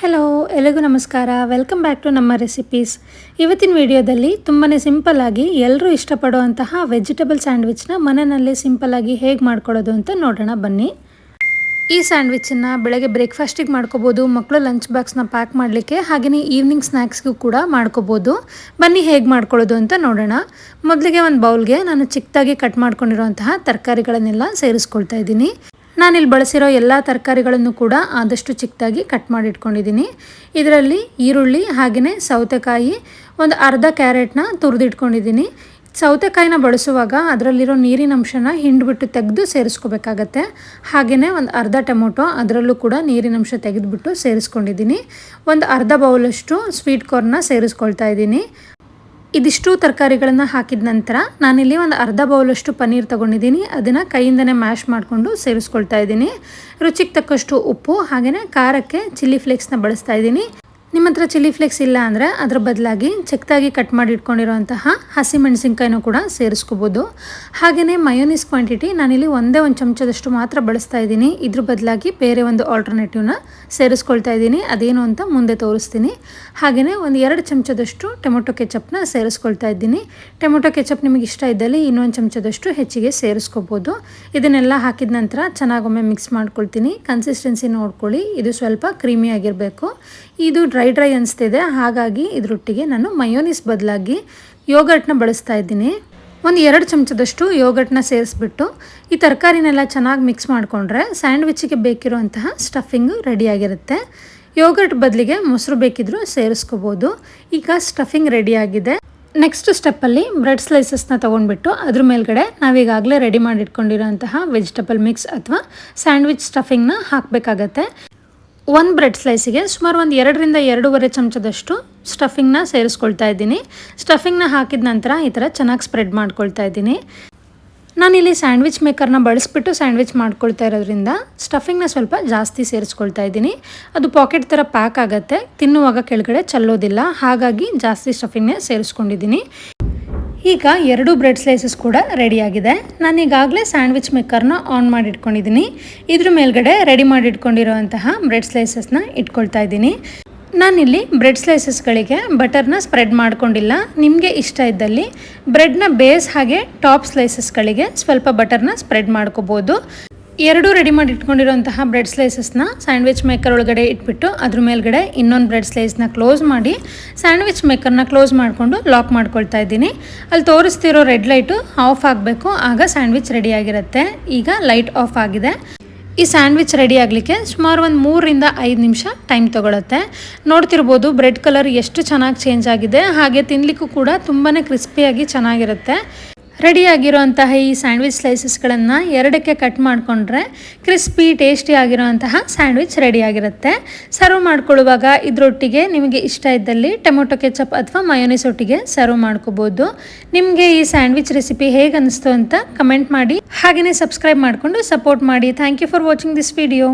Hello ಎಲ್ಲರಿಗೂ ನಮಸ್ಕಾರ. Welcome back to ನಮ್ಮ ರೆಸಿಪೀಸ್ ಇವತ್ತಿನ ವಿಡಿಯೋದಲ್ಲಿ ತುಂಬಾ ಸಿಂಪಲ್ಲಾಗಿ ಎಲ್ಲರೂ ಇಷ್ಟಪಡುವಂತಹ ವೆಜಿಟೇಬಲ್ ಸ್ಯಾಂಡ್ವಿಚ್ನ ಮನೆಯಲ್ಲೇ ಸಿಂಪಲ್ಲಾಗಿ ಹೇಗೆ ಮಾಡ್ಕೊಳ್ಳೋದು ಅಂತ ನೋಡೋಣ, ಬನ್ನಿ. ಈ ಸ್ಯಾಂಡ್ವಿಚನ್ನು ಬೆಳಗ್ಗೆ ಬ್ರೇಕ್ಫಾಸ್ಟಿಗೆ ಮಾಡ್ಕೋಬೋದು ಮಕ್ಕಳು ಲಂಚ್ ಬಾಕ್ಸ್ನ ಪ್ಯಾಕ್ ಮಾಡಲಿಕ್ಕೆ ಹಾಗೆಯೇ ಈವ್ನಿಂಗ್ ಸ್ನ್ಯಾಕ್ಸ್ಗೂ ಕೂಡ ಮಾಡ್ಕೋಬೋದು. ಬನ್ನಿ ಹೇಗೆ ಮಾಡ್ಕೊಳ್ಳೋದು ಅಂತ ನೋಡೋಣ. ಮೊದಲಿಗೆ ಒಂದು ಬೌಲ್ಗೆ ನಾನು ಚಿಕ್ಕದಾಗಿ ಕಟ್ ಮಾಡ್ಕೊಂಡಿರುವಂತಹ ತರಕಾರಿಗಳನ್ನೆಲ್ಲ ಸೇರಿಸ್ಕೊಳ್ತಾ ಇದ್ದೀನಿ. ನಾನಿಲ್ಲಿ ಬಳಸಿರೋ ಎಲ್ಲ ತರಕಾರಿಗಳನ್ನು ಕೂಡ ಆದಷ್ಟು ಚಿಕ್ಕದಾಗಿ ಕಟ್ ಮಾಡಿಟ್ಕೊಂಡಿದ್ದೀನಿ ಇದರಲ್ಲಿ ಈರುಳ್ಳಿ ಹಾಗೆಯೇ ಸೌತೆಕಾಯಿ, ಒಂದು ಅರ್ಧ ಕ್ಯಾರೆಟ್ನ ತುರಿದಿಟ್ಕೊಂಡಿದ್ದೀನಿ. ಸೌತೆಕಾಯಿನ ಬಳಸುವಾಗ ಅದರಲ್ಲಿರೋ ನೀರಿನ ಅಂಶನ ಹಿಂಡ್ಬಿಟ್ಟು ತೆಗೆದು ಸೇರಿಸ್ಕೋಬೇಕಾಗತ್ತೆ. ಹಾಗೆಯೇ ಒಂದು ಅರ್ಧ ಟೊಮೊಟೊ ಅದರಲ್ಲೂ ಕೂಡ ನೀರಿನ ಅಂಶ ತೆಗೆದುಬಿಟ್ಟು ಸೇರಿಸ್ಕೊಂಡಿದ್ದೀನಿ. ಒಂದು ಅರ್ಧ ಬೌಲಷ್ಟು ಸ್ವೀಟ್ ಕಾರ್ನ ಸೇರಿಸ್ಕೊಳ್ತಾ ಇದ್ದೀನಿ. ಇದಿಷ್ಟು ತರಕಾರಿಗಳನ್ನು ಹಾಕಿದ ನಂತರ ನಾನಿಲ್ಲಿ ಒಂದು ಅರ್ಧ ಬೌಲಷ್ಟು ಪನ್ನೀರ್ ತೊಗೊಂಡಿದ್ದೀನಿ. ಅದನ್ನು ಕೈಯಿಂದನೇ ಮ್ಯಾಶ್ ಮಾಡಿಕೊಂಡು ಸೇರಿಸ್ಕೊಳ್ತಾ ಇದ್ದೀನಿ. ರುಚಿಗೆ ತಕ್ಕಷ್ಟು ಉಪ್ಪು ಹಾಗೆಯೇ ಖಾರಕ್ಕೆ ಚಿಲ್ಲಿ ಫ್ಲೇಕ್ಸ್ನ ಬಳಸ್ತಾ ಇದ್ದೀನಿ. ನಿಮ್ಮ ಹತ್ರ ಚಿಲ್ಲಿ ಫ್ಲೇಕ್ಸ್ ಇಲ್ಲ ಅಂದರೆ ಅದರ ಬದಲಾಗಿ ಚಿಕ್ಕದಾಗಿ ಕಟ್ ಮಾಡಿ ಇಟ್ಕೊಂಡಿರೋಂತಹ ಹಸಿ ಮೆಣಸಿನ್ಕಾಯಿನೂ ಕೂಡ ಸೇರಿಸ್ಕೋಬೋದು. ಹಾಗೆಯೇ ಮಯೋನೀಸ್ ಕ್ವಾಂಟಿಟಿ ನಾನಿಲ್ಲಿ ಒಂದೇ ಒಂದು ಚಮಚದಷ್ಟು ಮಾತ್ರ ಬಳಸ್ತಾ ಇದ್ದೀನಿ. ಇದ್ರ ಬದಲಾಗಿ ಬೇರೆ ಒಂದು ಆಲ್ಟರ್ನೇಟಿವ್ನ ಸೇರಿಸ್ಕೊಳ್ತಾ ಇದ್ದೀನಿ. ಅದೇನು ಅಂತ ಮುಂದೆ ತೋರಿಸ್ತೀನಿ. ಹಾಗೆಯೇ ಒಂದು ಎರಡು ಚಮಚದಷ್ಟು ಟೊಮೊಟೊ ಕೆಚಪ್ನ ಸೇರಿಸ್ಕೊಳ್ತಾ ಇದ್ದೀನಿ. ಟೊಮೊಟೊ ಕೆಚಪ್ ನಿಮಗೆ ಇಷ್ಟ ಇದ್ದಲ್ಲಿ ಇನ್ನೊಂದು ಚಮಚದಷ್ಟು ಹೆಚ್ಚಿಗೆ ಸೇರಿಸ್ಕೋಬೋದು. ಇದನ್ನೆಲ್ಲ ಹಾಕಿದ ನಂತರ ಚೆನ್ನಾಗೊಮ್ಮೆ ಮಿಕ್ಸ್ ಮಾಡ್ಕೊಳ್ತೀನಿ. ಕನ್ಸಿಸ್ಟೆನ್ಸಿ ನೋಡ್ಕೊಳ್ಳಿ. ಇದು ಸ್ವಲ್ಪ ಕ್ರೀಮಿ ಆಗಿರಬೇಕು. ಇದು ಡ್ರೈ ಡ್ರೈ ಅನಿಸ್ತಿದೆ, ಹಾಗಾಗಿ ಇದರೊಟ್ಟಿಗೆ ನಾನು ಮಯೋನಿಸ್ ಬದಲಾಗಿ ಯೋಗರ್ಟ್ನ ಬಳಸ್ತಾ ಇದ್ದೀನಿ. ಒಂದು ಎರಡು ಚಮಚದಷ್ಟು ಯೋಗರ್ಟ್ನ ಸೇರಿಸ್ಬಿಟ್ಟು, ಈ ತರಕಾರಿನೆಲ್ಲ ಚೆನ್ನಾಗಿ ಮಿಕ್ಸ್ ಮಾಡಿಕೊಂಡ್ರೆ ಸ್ಯಾಂಡ್ವಿಚ್ಗೆ ಬೇಕಿರುವಂತಹ ಸ್ಟಫಿಂಗು ರೆಡಿಯಾಗಿರುತ್ತೆ ಯೋಗರ್ಟ್ ಬದಲಿಗೆ ಮೊಸರು ಬೇಕಿದ್ರೂ ಸೇರಿಸ್ಕೋಬೋದು. ಈಗ ಸ್ಟಫಿಂಗ್ ರೆಡಿಯಾಗಿದೆ ನೆಕ್ಸ್ಟ್ ಸ್ಟೆಪ್ಪಲ್ಲಿ ಬ್ರೆಡ್ ಸ್ಲೈಸಸ್ನ ತೊಗೊಂಡ್ಬಿಟ್ಟು, ಅದ್ರ ಮೇಲ್ಗಡೆ ನಾವೀಗಾಗಲೇ ರೆಡಿ ಮಾಡಿಟ್ಕೊಂಡಿರೋಂತಹ ವೆಜಿಟಬಲ್ ಮಿಕ್ಸ್ ಅಥವಾ ಸ್ಯಾಂಡ್ವಿಚ್ ಸ್ಟಫಿಂಗ್ನ ಹಾಕಬೇಕಾಗತ್ತೆ. ಒಂದು ಬ್ರೆಡ್ ಸ್ಲೈಸಿಗೆ ಸುಮಾರು ಒಂದು ಎರಡರಿಂದ ಎರಡೂವರೆ ಚಮಚದಷ್ಟು ಸ್ಟಫಿಂಗ್ನ ಸೇರಿಸ್ಕೊಳ್ತಾ ಇದ್ದೀನಿ. ಸ್ಟಫಿಂಗ್ನ ಹಾಕಿದ ನಂತರ ಈ ಥರ ಚೆನ್ನಾಗಿ ಸ್ಪ್ರೆಡ್ ಮಾಡ್ಕೊಳ್ತಾ ಇದ್ದೀನಿ. ನಾನಿಲ್ಲಿ ಸ್ಯಾಂಡ್ವಿಚ್ ಮೇಕರ್ನ ಬಳಸ್ಬಿಟ್ಟು ಸ್ಯಾಂಡ್ವಿಚ್ ಮಾಡ್ಕೊಳ್ತಾ ಇರೋದ್ರಿಂದ ಸ್ಟಫಿಂಗ್ನ ಸ್ವಲ್ಪ ಜಾಸ್ತಿ ಸೇರಿಸ್ಕೊಳ್ತಾ ಇದ್ದೀನಿ. ಅದು ಪಾಕೆಟ್ ಥರ ಪ್ಯಾಕ್ ಆಗುತ್ತೆ. ತಿನ್ನುವಾಗ ಕೆಳಗಡೆ ಚಲ್ಲೋದಿಲ್ಲ. ಹಾಗಾಗಿ ಜಾಸ್ತಿ ಸ್ಟಫಿಂಗ್ನೇ ಸೇರಿಸ್ಕೊಂಡಿದ್ದೀನಿ. ಈಗ ಎರಡು ಬ್ರೆಡ್ ಸ್ಲೈಸಸ್ ಕೂಡ ರೆಡಿಯಾಗಿದೆ ನಾನು ಈಗಾಗಲೇ ಸ್ಯಾಂಡ್ವಿಚ್ ಮೇಕರ್ನ ಆನ್ ಮಾಡಿ ಇಟ್ಕೊಂಡಿದ್ದೀನಿ ಇದ್ರ ಮೇಲ್ಗಡೆ ರೆಡಿ ಮಾಡಿ ಇಟ್ಕೊಂಡಿರೋಂತಹ ಬ್ರೆಡ್ ಸ್ಲೈಸಸ್ನ ಇಟ್ಕೊಳ್ತಾ ಇದ್ದೀನಿ. ನಾನಿಲ್ಲಿ ಬ್ರೆಡ್ ಸ್ಲೈಸಸ್ಗಳಿಗೆ ಬಟರ್ನ ಸ್ಪ್ರೆಡ್ ಮಾಡ್ಕೊಂಡಿಲ್ಲ. ನಿಮಗೆ ಇಷ್ಟ ಇದ್ದಲ್ಲಿ ಬ್ರೆಡ್ನ ಬೇಸ್ ಹಾಗೆ ಟಾಪ್ ಸ್ಲೈಸಸ್ಗಳಿಗೆ ಸ್ವಲ್ಪ ಬಟರ್ನ ಸ್ಪ್ರೆಡ್ ಮಾಡ್ಕೋಬೋದು. ಎರಡು ರೆಡಿ ಮಾಡಿ ಇಟ್ಕೊಂಡಿರೋಂತಹ ಬ್ರೆಡ್ ಸ್ಲೈಸಸ್ನ ಸ್ಯಾಂಡ್ವಿಚ್ ಮೇಕರ್ ಒಳಗಡೆ ಇಟ್ಬಿಟ್ಟು ಅದ್ರ ಮೇಲ್ಗಡೆ ಇನ್ನೊಂದು ಬ್ರೆಡ್ ಸ್ಲೈಸ್ನ ಕ್ಲೋಸ್ ಮಾಡಿ ಸ್ಯಾಂಡ್ವಿಚ್ ಮೇಕರ್ನ ಕ್ಲೋಸ್ ಮಾಡಿಕೊಂಡು ಲಾಕ್ ಮಾಡ್ಕೊಳ್ತಾ ಇದ್ದೀನಿ. ಅಲ್ಲಿ ತೋರಿಸ್ತಿರೋ ರೆಡ್ ಲೈಟು ಆಫ್ ಆಗಬೇಕು, ಆಗ ಸ್ಯಾಂಡ್ವಿಚ್ ರೆಡಿಯಾಗಿರುತ್ತೆ ಈಗ ಲೈಟ್ ಆಫ್ ಆಗಿದೆ. ಈ ಸ್ಯಾಂಡ್ವಿಚ್ ರೆಡಿ ಆಗಲಿಕ್ಕೆ ಸುಮಾರು ಒಂದು ಮೂರರಿಂದ ಐದು ನಿಮಿಷ ಟೈಮ್ ತೊಗೊಳುತ್ತೆ. ನೋಡ್ತಿರ್ಬೋದು ಬ್ರೆಡ್ ಕಲರ್ ಎಷ್ಟು ಚೆನ್ನಾಗಿ ಚೇಂಜ್ ಆಗಿದೆ, ಹಾಗೆ ತಿನ್ನಲಿಕ್ಕೂ ಕೂಡ ತುಂಬಾ ಕ್ರಿಸ್ಪಿಯಾಗಿ ಚೆನ್ನಾಗಿರುತ್ತೆ. ರೆಡಿಯಾಗಿರುವಂತಹ ಈ ಸ್ಯಾಂಡ್ವಿಚ್ ಸ್ಲೈಸಸ್ಗಳನ್ನು ಎರಡಕ್ಕೆ ಕಟ್ ಮಾಡಿಕೊಂಡ್ರೆ ಕ್ರಿಸ್ಪಿ, ಟೇಸ್ಟಿ ಆಗಿರುವಂತಹ ಸ್ಯಾಂಡ್ವಿಚ್ ರೆಡಿಯಾಗಿರುತ್ತೆ. ಸರ್ವ್ ಮಾಡ್ಕೊಳ್ಳುವಾಗ ಇದರೊಟ್ಟಿಗೆ ನಿಮಗೆ ಇಷ್ಟ ಇದ್ದಲ್ಲಿ ಟೊಮೊಟೊ ಕೆಚಪ್ ಅಥವಾ ಮಯೋನಿಸ್ ಒಟ್ಟಿಗೆ ಸರ್ವ್ ಮಾಡ್ಕೋಬೋದು. ನಿಮಗೆ ಈ ಸ್ಯಾಂಡ್ವಿಚ್ ರೆಸಿಪಿ ಹೇಗೆ ಅನಿಸ್ತು ಅಂತ ಕಮೆಂಟ್ ಮಾಡಿ. ಹಾಗೆಯೇ ಸಬ್ಸ್ಕ್ರೈಬ್ ಮಾಡಿಕೊಂಡು ಸಪೋರ್ಟ್ ಮಾಡಿ. Thank you for watching this video.